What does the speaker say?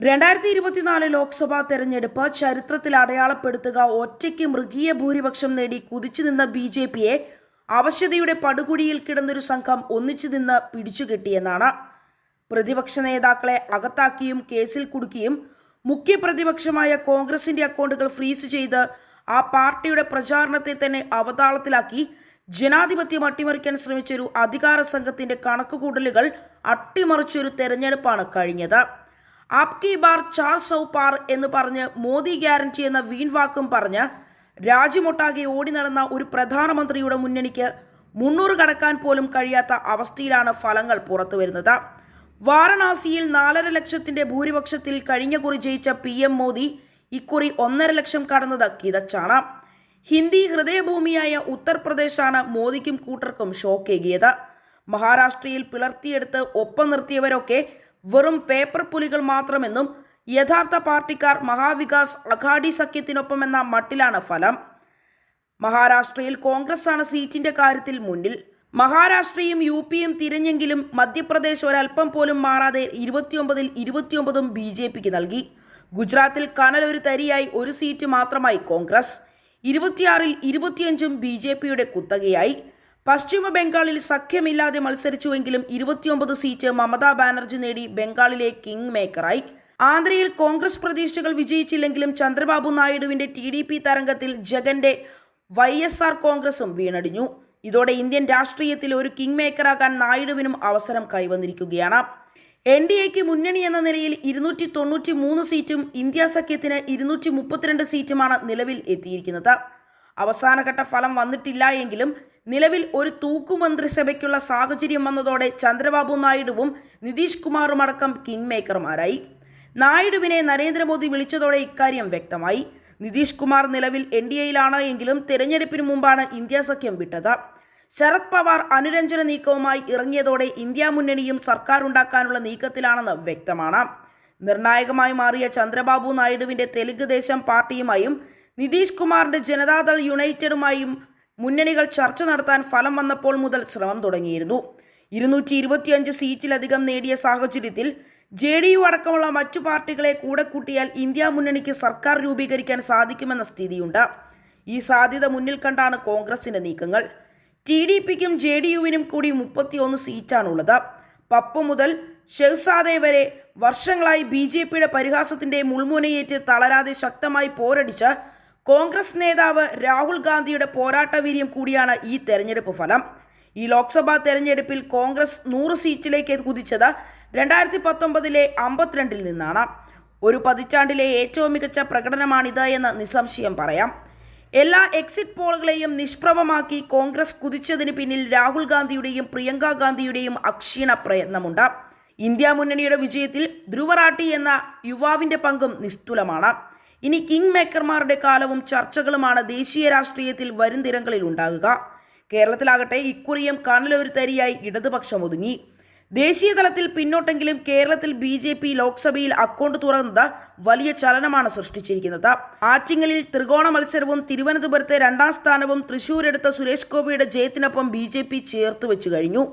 രണ്ടായിരത്തി ഇരുപത്തിനാല് ലോക്സഭാ തെരഞ്ഞെടുപ്പ് ചരിത്രത്തിൽ അടയാളപ്പെടുത്തുക ഒറ്റയ്ക്ക് മൃഗീയ ഭൂരിപക്ഷം നേടി കുതിച്ചു നിന്ന ബി ജെ പിയെ അവശതയുടെ പടുകുഴിയിൽ കിടന്നൊരു സംഘം ഒന്നിച്ചു നിന്ന് പിടിച്ചുകെട്ടിയെന്നാണ് പ്രതിപക്ഷ നേതാക്കളെ അകത്താക്കിയും കേസിൽ കുടുക്കിയും മുഖ്യ പ്രതിപക്ഷമായ കോൺഗ്രസിന്റെ അക്കൗണ്ടുകൾ ഫ്രീസ് ചെയ്ത് ആ പാർട്ടിയുടെ പ്രചാരണത്തെ തന്നെ അവതാളത്തിലാക്കി ജനാധിപത്യം അട്ടിമറിക്കാൻ ശ്രമിച്ചൊരു അധികാര സംഘത്തിന്റെ കണക്കുകൂട്ടലുകൾ അട്ടിമറിച്ചൊരു തെരഞ്ഞെടുപ്പാണ് കഴിഞ്ഞത്. ആപ്കി ബാർ ചാർ സൗ പാർ എന്ന് പറഞ്ഞ് മോദി ഗ്യാരണ്ടി എന്ന വീൺവാക്കും പറഞ്ഞ് രാജ്യമൊട്ടാകെ ഓടി നടന്ന ഒരു പ്രധാനമന്ത്രിയുടെ മുന്നണിക്ക് മുന്നൂറ് കടക്കാൻ പോലും കഴിയാത്ത അവസ്ഥയിലാണ് ഫലങ്ങൾ പുറത്തു വരുന്നത്. വാരണാസിയിൽ നാലര ലക്ഷത്തിന്റെ ഭൂരിപക്ഷത്തിൽ കഴിഞ്ഞ കുറി ജയിച്ച പി എം മോദി ഇക്കുറി ഒന്നര ലക്ഷം കടന്നത് കിതച്ചാണ്. ഹിന്ദി ഹൃദയഭൂമിയായ ഉത്തർപ്രദേശാണ് മോദിക്കും കൂട്ടർക്കും ഷോക്കേകിയത്. മഹാരാഷ്ട്രയിൽ പിളർത്തിയെടുത്ത് ഒപ്പം നിർത്തിയവരൊക്കെ വെറും പേപ്പർ പുലികൾ മാത്രമെന്നും യഥാർത്ഥ പാർട്ടിക്കാർ മഹാവികാസ് അഘാഡി സഖ്യത്തിനൊപ്പമെന്ന മട്ടിലാണ് ഫലം. മഹാരാഷ്ട്രയിൽ കോൺഗ്രസ് ആണ് സീറ്റിന്റെ കാര്യത്തിൽ മുന്നിൽ. മഹാരാഷ്ട്രയും യു പിയും തിരഞ്ഞെങ്കിലും മധ്യപ്രദേശ് ഒരൽപ്പം പോലും മാറാതെ ഇരുപത്തിയൊമ്പതിൽ ഇരുപത്തിയൊമ്പതും ബി ജെ പിക്ക് നൽകി. ഗുജറാത്തിൽ കനൽ ഒരു തരിയായി ഒരു സീറ്റ് മാത്രമായി കോൺഗ്രസ്. ഇരുപത്തിയാറിൽ ഇരുപത്തിയഞ്ചും ബി ജെ പിയുടെ കുത്തകയായി. പശ്ചിമ ബംഗാളിൽ സഖ്യമില്ലാതെ മത്സരിച്ചുവെങ്കിലും ഇരുപത്തിയൊമ്പത് സീറ്റ് മമതാ ബാനർജി നേടി ബംഗാളിലെ കിങ് മേക്കറായി. ആന്ധ്രയിൽ കോൺഗ്രസ് പ്രതീക്ഷകൾ വിജയിച്ചില്ലെങ്കിലും ചന്ദ്രബാബു നായിഡുവിന്റെ ടി ഡി പി തരംഗത്തിൽ ജഗന്റെ വൈ എസ് ആർ കോൺഗ്രസും വീണടിഞ്ഞു. ഇതോടെ ഇന്ത്യൻ രാഷ്ട്രീയത്തിൽ ഒരു കിങ് മേക്കറാകാൻ നായിഡുവിനും അവസരം കൈവന്നിരിക്കുകയാണ്. എൻ ഡി എക്ക് മുന്നണി എന്ന നിലയിൽ ഇരുന്നൂറ്റി തൊണ്ണൂറ്റി മൂന്ന് സീറ്റും ഇന്ത്യ സഖ്യത്തിന് ഇരുന്നൂറ്റി മുപ്പത്തിരണ്ട് സീറ്റുമാണ് നിലവിൽ എത്തിയിരിക്കുന്നത്. അവസാനഘട്ട ഫലം വന്നിട്ടില്ല എങ്കിലും നിലവിൽ ഒരു തൂക്കുമന്ത്രിസഭയ്ക്കുള്ള സാഹചര്യം വന്നതോടെ ചന്ദ്രബാബു നായിഡുവും നിതീഷ് കുമാറും അടക്കം കിങ് മേക്കർമാരായി നായിഡുവിനെ നരേന്ദ്രമോദി വിളിച്ചതോടെ ഇക്കാര്യം വ്യക്തമായി. നിതീഷ് കുമാർ നിലവിൽ എൻ ഡി എയിലാണ് എങ്കിലും തെരഞ്ഞെടുപ്പിന് മുമ്പാണ് ഇന്ത്യ സഖ്യം വിട്ടത്. ശരത് പവാർ അനുരഞ്ജന നീക്കവുമായി ഇറങ്ങിയതോടെ ഇന്ത്യ മുന്നണിയും സർക്കാർ ഉണ്ടാക്കാനുള്ള നീക്കത്തിലാണെന്ന് വ്യക്തമാണ്. നിർണായകമായി മാറിയ ചന്ദ്രബാബു നായിഡുവിന്റെ തെലുങ്ക് ദേശം പാർട്ടിയുമായും നിതീഷ് കുമാറിന്റെ ജനതാദൾ യുണൈറ്റഡുമായും മുന്നണികൾ ചർച്ച നടത്താൻ ഫലം വന്നപ്പോൾ മുതൽ ശ്രമം തുടങ്ങിയിരുന്നു. ഇരുന്നൂറ്റി ഇരുപത്തിയഞ്ച് സീറ്റിലധികം നേടിയ സാഹചര്യത്തിൽ ജെ ഡി യു അടക്കമുള്ള മറ്റു പാർട്ടികളെ കൂടെ കൂട്ടിയാൽ ഇന്ത്യ മുന്നണിക്ക് സർക്കാർ രൂപീകരിക്കാൻ സാധിക്കുമെന്ന സ്ഥിതിയുണ്ട്. ഈ സാധ്യത മുന്നിൽ കണ്ടാണ് കോൺഗ്രസിന്റെ നീക്കങ്ങൾ. ടി ഡി പിക്കും ജെ ഡി യുവിനും കൂടി മുപ്പത്തിയൊന്ന് സീറ്റാണുള്ളത്. പപ്പു മുതൽ ഷെഹ്സാദെ വരെ വർഷങ്ങളായി ബി ജെ പിയുടെ പരിഹാസത്തിന്റെ മുൾമുനയേറ്റ് തളരാതെ ശക്തമായി പോരടിച്ച് കോൺഗ്രസ് നേതാവ് രാഹുൽ ഗാന്ധിയുടെ പോരാട്ടവീര്യം കൂടിയാണ് ഈ തെരഞ്ഞെടുപ്പ് ഫലം. ഈ ലോക്സഭാ തെരഞ്ഞെടുപ്പിൽ കോൺഗ്രസ് നൂറ് സീറ്റിലേക്ക് കുതിച്ചത് രണ്ടായിരത്തി പത്തൊമ്പതിലെ അമ്പത്തിരണ്ടിൽ നിന്നാണ്. ഒരു പതിറ്റാണ്ടിലെ ഏറ്റവും മികച്ച പ്രകടനമാണിത് എന്ന് നിസ്സംശയം പറയാം. എല്ലാ എക്സിറ്റ് പോളുകളെയും നിഷ്പ്രഭമാക്കി കോൺഗ്രസ് കുതിച്ചതിന് പിന്നിൽ രാഹുൽ ഗാന്ധിയുടെയും പ്രിയങ്ക ഗാന്ധിയുടെയും അക്ഷീണ പ്രയത്നമുണ്ട്. ഇന്ത്യ മുന്നണിയുടെ വിജയത്തിൽ ധ്രുവറാട്ടി എന്ന യുവാവിന്റെ പങ്കും നിസ്തുലമാണ്. ഇനി കിങ് മേക്കർമാരുടെ കാലവും ചർച്ചകളുമാണ് ദേശീയ രാഷ്ട്രീയത്തിൽ വരും ദിനങ്ങളിൽ ഉണ്ടാകുക. കേരളത്തിലാകട്ടെ ഇക്കുറിയും കനലൊരു തരിയായി ഇടതുപക്ഷം ഒതുങ്ങി. ദേശീയ തലത്തിൽ പിന്നോട്ടെങ്കിലും കേരളത്തിൽ ബി ജെ പി ലോക്സഭയിൽ അക്കൗണ്ട് തുറന്നത് വലിയ ചലനമാണ് സൃഷ്ടിച്ചിരിക്കുന്നത്. ആറ്റിങ്ങലിൽ ത്രികോണ മത്സരവും തിരുവനന്തപുരത്തെ രണ്ടാം സ്ഥാനവും തൃശൂരെടുത്ത സുരേഷ് ഗോപിയുടെ ജയത്തിനൊപ്പം ബി ജെ പി ചേർത്ത് വെച്ചു കഴിഞ്ഞു.